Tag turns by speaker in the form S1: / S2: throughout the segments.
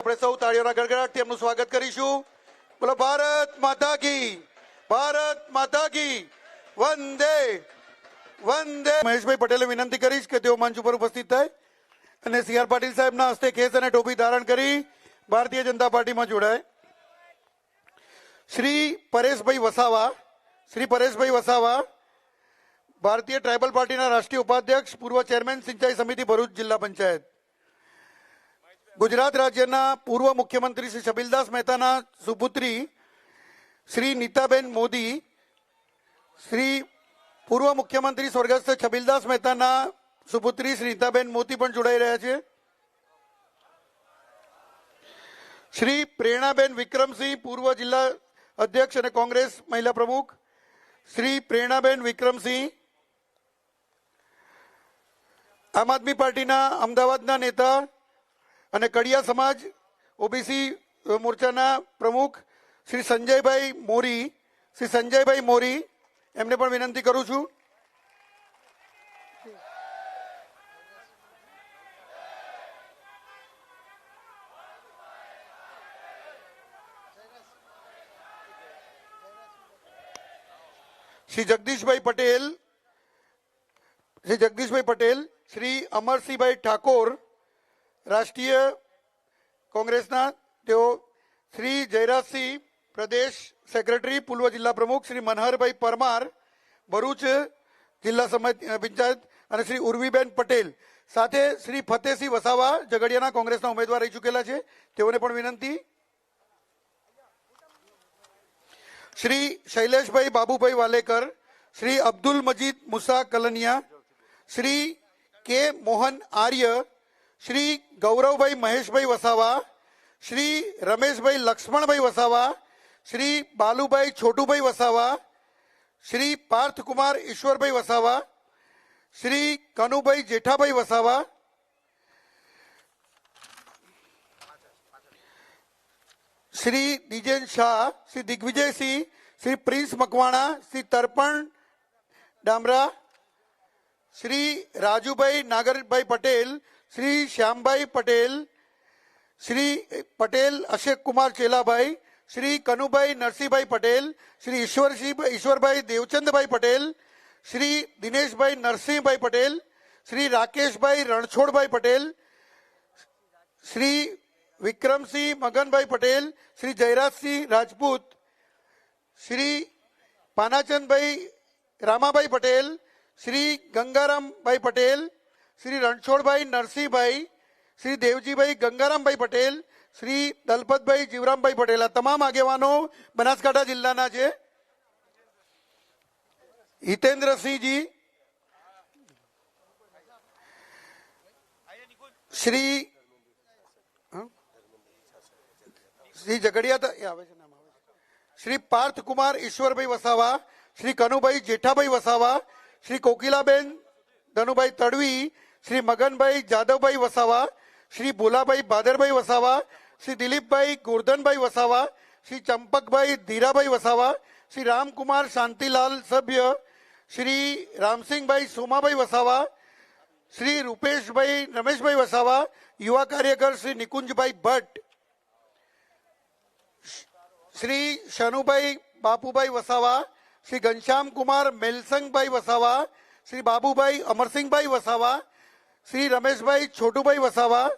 S1: આપણે સૌ તાળીઓના ગડગડાટથી એમનું સ્વાગત કરીશું બોલો ભારત માતા કી ભારત માતા કી વંદે વંદે મહેશભાઈ પટેલે વિનંતી કરીશ કે તેઓ મંચ ઉપર ઉપસ્થિત થાય અને સીઆર આર પાટીલ સાહેબના હસ્તે ખેસ અને ટોપી ધારણ કરી ભારતીય જનતા પાર્ટીમાં જોડાય શ્રી પરેશભાઈ વસાવા શ્રી પરેશભાઈ વસાવા ભારતીય ટ્રાઇબલ પાર્ટીના રાષ્ટ્રીય ઉપાધ્યક્ષ પૂર્વ ચેરમેન સિંચાઈ સમિતિ ભરૂચ જિલ્લા પંચાયત गुजरात राज्यના પૂર્વ મુખ્યમંત્રી શ્રી ચબિલદાસ મહેતાના સુપુત્રી શ્રી નીતાબેન મોદી શ્રી પૂર્વ મુખ્યમંત્રી સ્વર્ગસ્થ ચબિલદાસ મહેતાના સુપુત્રી શ્રીતાબેન મોદી પણ જોડાય રહ્યા છે શ્રી પ્રેરણાબેન વિક્રમસી પૂર્વ જિલ્લા અધ્યક્ષ અને કોંગ્રેસ મહિલા પ્રમુખ શ્રી પ્રેરણાબેન વિક્રમસી આમ આદમી પાર્ટીના અમદાવાદના નેતા અને કડિયા સમાજ ઓબીસી મોરચાના પ્રમુખ શ્રી સંજયભાઈ મોરી શ્રી સંજયભાઈ મોરી એમને પણ વિનંતી કરું છું શ્રી જગદીશભાઈ પટેલ શ્રી જગદીશભાઈ પટેલ શ્રી અમરસિંહભાઈ ઠાકોર રાષ્ટ્રીય કોંગ્રેસના તેઓ શ્રી જયરાજસિંહ પ્રદેશ સેક્રેટરી પૂર્વ જિલ્લા પ્રમુખ શ્રી મનહરભાઈ પરમાર ભરૂચ જિલ્લા સમાજ પંચાયત અને શ્રી ઉર્વીબેન પટેલ સાથે શ્રી ફતેસિંહ વસાવા ઝઘડિયાના કોંગ્રેસના ઉમેદવાર રહી ચૂકેલા છે તેઓને પણ વિનંતી શ્રી શૈલેષભાઈ બાબુભાઈ વાલેકર શ્રી અબ્દુલ મજીદ મુસા કલનિયા શ્રી કે મોહન આર્ય श्री गौरव भाई महेश भाई वसावा श्री रमेश भाई लक्ष्मण भाई वसावा श्री बालू भाई छोटू भाई वसावा श्री पार्थ कुमार ईश्वर भाई वसावा श्री कनू भाई जेठा भाई वसावा श्री डिजेन शाह श्री दिग्विजय सिंह श्री प्रिंस मकवाणा श्री तर्पण डामरा श्री राजू भाई नागर भाई पटेल શ્રી શ્યામભાઈ પટેલ શ્રી પટેલ અશેક કુમાર ચેલાભાઈ શ્રી કનુભાઈ નરસિંહભાઈ પટેલ શ્રી ઈશ્વરસિંહ ઈશ્વરભાઈ દેવચંદભાઈ પટેલ શ્રી દિનેશભાઈ નરસિંહભાઈ પટેલ શ્રી રાકેશભાઈ રણછોડભાઈ પટેલ શ્રી વિક્રમસિંહ મગનભાઈ પટેલ શ્રી જયરાજસિંહ રાજપૂત શ્રી પાનાચંદભાઈ રામાભાઈ પટેલ શ્રી ગંગારામભાઈ પટેલ શ્રી રણછોડભાઈ નરસિંહભાઈ શ્રી દેવજીભાઈ ગંગારામભાઈ પટેલ શ્રી દલપતભાઈ જીવરામભાઈ પટેલ આ તમામ આગેવાનો બનાસકાંઠા જિલ્લાના છે હિતેન્દ્રસિંહજી શ્રી શ્રી જગડિયા આવે છે નામ શ્રી પાર્થકુમાર ઈશ્વરભાઈ વસાવા શ્રી કનુભાઈ જેઠાભાઈ વસાવા શ્રી કોકિલાબેન ધનુભાઈ તડવી श्री मगन भाई जाधव भाई वसावा श्री भोला भाई बादर भाई वसावा श्री दिलीप भाई गोर्धन भाई वसावा श्री चंपक भाई धीरा भाई वसावा श्री राम कुमार शांतिलाल सभ्य श्री राम सिंह भाई सोमा भाई वसावा श्री रूपेश भाई रमेश भाई वसावा युवा कार्यकर श्री निकुंज भाई भट्ट श्री शनु भाई बापू भाई वसावा श्री घनश्याम कुमार मेलसंग भाई वसावा श्री बाबू भाई अमर सिंह भाई वसावा श्री रमेशभाई छोटूभाई वसावा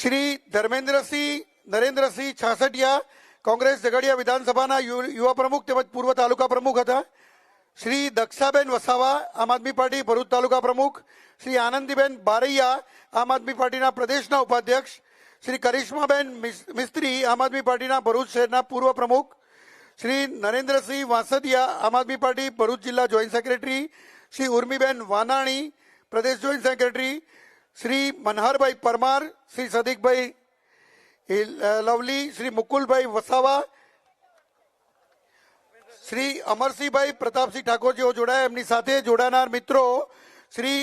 S1: श्री धर्मेंद्रसी नरेंद्रसी छासडिया कांग्रेस जगाडिया विधानसभाना युवा प्रमुख ते पूर्व तालुका प्रमुख હતા શ્રી દક્ષાબેન વસાવા આમ આદમી પાર્ટી ભરુદ તાલુકા પ્રમુખ શ્રી આનંદીબેન બારૈયા આમ આદમી પાર્ટીના પ્રદેશના ઉપાધ્યક્ષ શ્રી કરીશમાબેન મિસ્ત્રી આમ આદમી પાર્ટીના ભરુદ શહેરના પૂર્વ પ્રમુખ શ્રી નરેન્દ્રસિંહ વાંસદિયા આમ આદમી પાર્ટી ભરૂચ જિલ્લા જોઈન્ટ સેક્રેટરી શ્રી ઉર્મીબેન વાનાણી પ્રદેશ joint secretary Shri Manharbhai Parmar Shri Sadikbhai lovely Shri Mukulbhai Vasava Shri Amarsinhbhai Pratapsinh ઠાકોરજીઓ જોડાયા એમની સાથે જોડાનાર મિત્રો શ્રી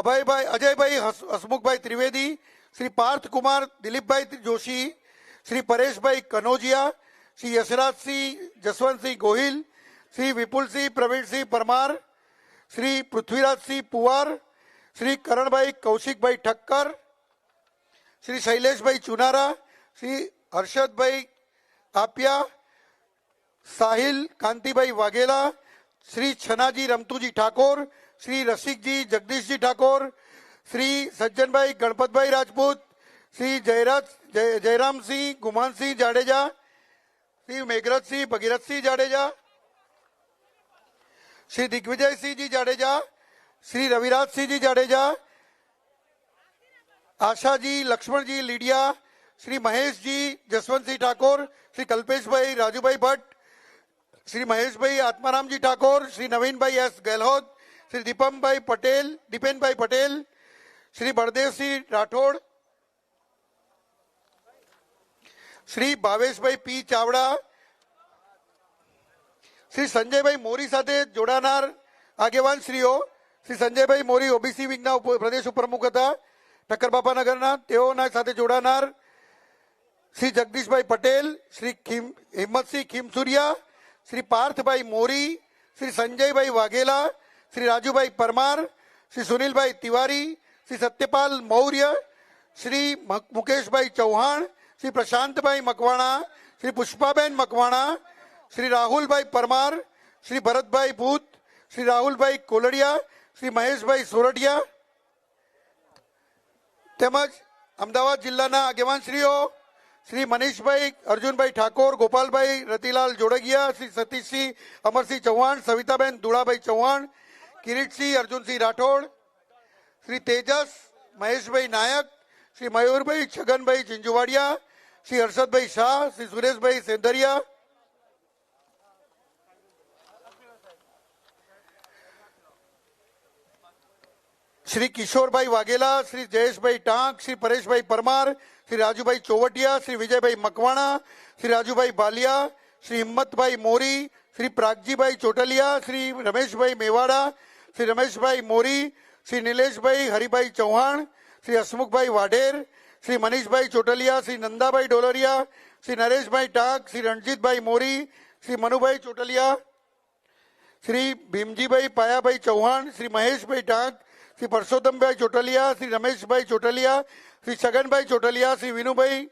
S1: અભયભાઈ અજયભાઈ હસમુખભાઈ ત્રિવેદી શ્રી પાર્થ કુમાર દિલીપભાઈ જોશી શ્રી પરેશભાઈ કનોજિયા श्री यशराज सिंह जसवंत सिंह गोहिल श्री विपुल सिंह प्रवीण सिंह परमार श्री पृथ्वीराज सिंह पुवार श्री करण भाई कौशिक भाई ठक्कर श्री शैलेश भाई चुनारा श्री हर्षद भाई आपिया साहिल कांति भाई वाघेला श्री छनाजी रमतूजी ठाकुर श्री रसिक जी जगदीश जी ठाकुर श्री सज्जन भाई गणपत भाई राजपूत श्री जयराज जयराम सिंह गुमान सिंह जाडेजा श्री मेघरथ सिंह भगीरथ सिंह जाडेजा श्री दिग्विजय सिंह जी जाडेजा श्री रविराज सिंह जी जाडेजा आशा जी लक्ष्मण जी लीडिया श्री महेश जी जसवंत सिंह ठाकुर श्री कल्पेश भाई राजू भाई भट्ट श्री महेश भाई आत्माराम जी ठाकुर श्री नवीन भाई एस गहलोत श्री दीपम भाई पटेल दीपेन भाई पटेल श्री बड़देव सिंह राठौड़ श्री भावेश भाई पी चावड़ा श्री संजय भाई मोरी साथे जोड़नार आगेवान श्रीओ श्री संजय भाई मोरी ओबीसी विंग प्रदेश उप्रमुख था ठक्कर बापा नगर जोड़नार श्री जगदीश भाई पटेल श्री खिम हिम्मत सिंह खिमसूरिया श्री पार्थ भाई मोरी श्री संजय भाई वाघेला श्री राजू भाई परमार श्री सुनील भाई तिवारी श्री सत्यपाल मौर्य श्री मुकेश भाई चौहान श्री प्रशांतभाई मकवाना श्री पुष्पाबेन मकवाना श्री राहुलभाई परमार श्री भरतभाई पूत श्री राहुलभाई कोलरिया श्री महेशभाई सोरठिया તેમજ અમદાવાદ જિલ્લાના આગેવાન શ્રી મનીષભાઈ અર્જુનભાઈ ઠાકોર ગોપાલભાઈ રતિલાલ જોડેઘિયા શ્રી સतीशસિંહ અમરસિંહ ચૌહાણ सविताબેન દુળાભાઈ ચૌહાણ કિરીટસિંહ અર્જુનસિંહ राठોડ શ્રી તેજસ મહેશભાઈ નાયક શ્રી મયૂરભાઈ છગનભાઈ જીંજુવાડિયા श्री हर्षद भाई शाह श्री सुरेश भाई सेंदरिया श्री किशोर भाई वाघेला श्री जयेश भाई टांक श्री परेश भाई परमार श्री राजू भाई चौवटिया श्री विजय भाई मकवाणा श्री राजू भाई बालिया श्री हिम्मत भाई मोरी श्री प्रागजी भाई चोटलिया श्री रमेश भाई मेवाड़ा श्री रमेश भाई मोरी श्री नीलेष भाई हरिभा चौहान श्री हसमुख भाई वाढ़ेर श्री मनीष भाई चोटलिया श्री नंदा भाई डोलरिया श्री नरेश भाई टाक श्री रणजीत भाई मोरी श्री मनु भाई चोटलिया श्री भीमजी भाई पाया भाई चौहान श्री महेश भाई टाक श्री परसोत्तम भाई चोटलिया श्री रमेश भाई चोटलिया श्री छगन भाई चोटलिया श्री विनू भाई